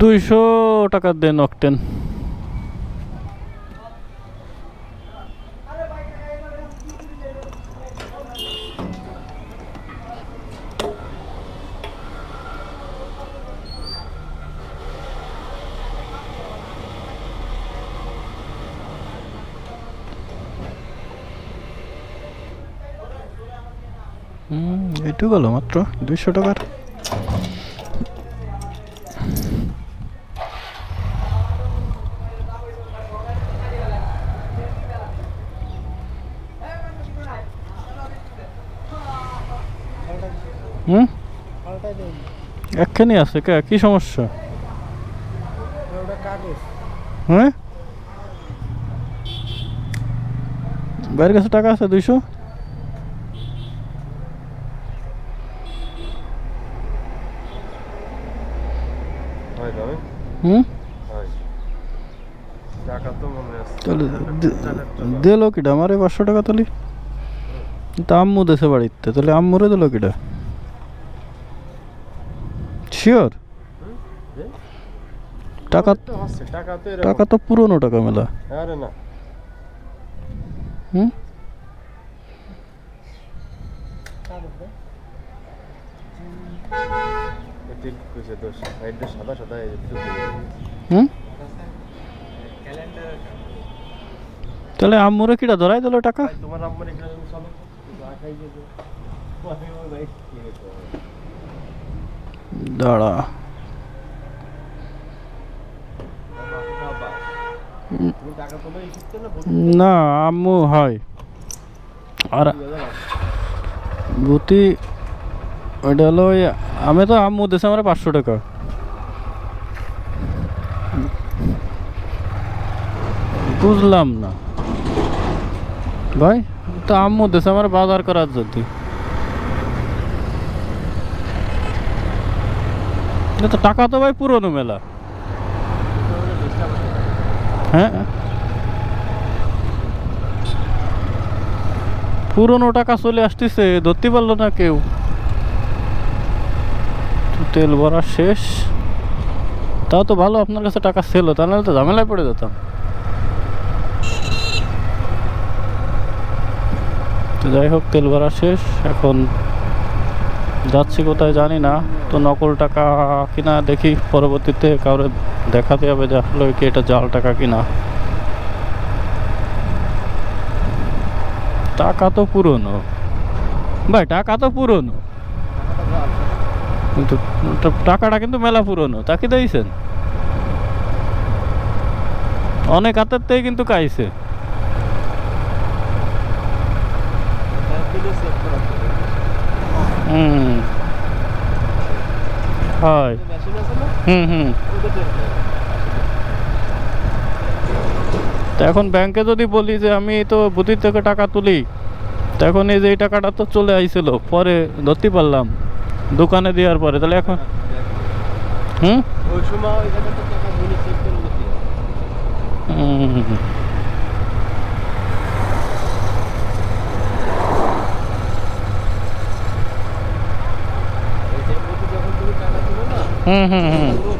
দুইশো টাকা দেন অকটেন। এইটু গেল মাত্র দুইশো টাকার। হুম? একখানি আছে, কে? কি সমস্যা? হ্যাঁ? বাইরের কাছে টাকা আছে দুইশো? হুম? দিল কিটা? আমার এই পাঁচশো টাকা তাহলে তা আম্মু দেশে বাড়িতে, তাহলে আম্মুরে দিল কিটা? শিওর? টাকা তো টাকা তো পুরনো টাকা মেলা। আরে না হুম? তাহলে আম্মুরে কিটা ধরাই দিল টাকা? তোমার আম্মার এখানে তুমি চলো যা খাই যে ভাই কি হতো দাঁড়া। না, আম্মু হয় আর গুটি ওইটা হলো ওই, আমি তো আম্মু দেশে আমার পাঁচশো টাকা। বুঝলাম না। ভাই, তো আম্মু দেশে আমার বাজার করার যদি তো টাকা তো ভাই পুরনো মেলা। হ্যাঁ? পুরনো টাকা চলে আসতেছে, ধরতে পারল না কেউ। তেল ভরা শেষ। তাও তো ভালো আপনার কাছে টাকা ছিল, তা নাহলে তো ঝামেলায় পড়ে যেতাম। যাই হোক, তেল ভরা শেষ, এখন যাচ্ছি কোথায় জানি না। তো নকল টাকা কিনা দেখি, পরবর্তীতে কাউরে দেখাতে হবে যে আসলে কি এটা জাল টাকা কিনা। টাকা তো পুরনো। ভাই, টাকা তো পুরনো। কিন্তু টাকাটা কিন্তু মেলা পুরনো তাকে দিয়েছেন? অনেক হাতের থেকে কিন্তু কাইছে। হয়। হুম হুম। তো এখন ব্যাংকে যদি বলি যে আমি তো বুদ্ধির থেকে টাকা তুলি তখন এই যে এই টাকাটা তো চলে আইছিল পরে ধরতে পারলাম দোকানে দেওয়ার পরে। তাহলে এখন হুম? ওই সময় ওই টাকা চেক করে দিতে হুম। এই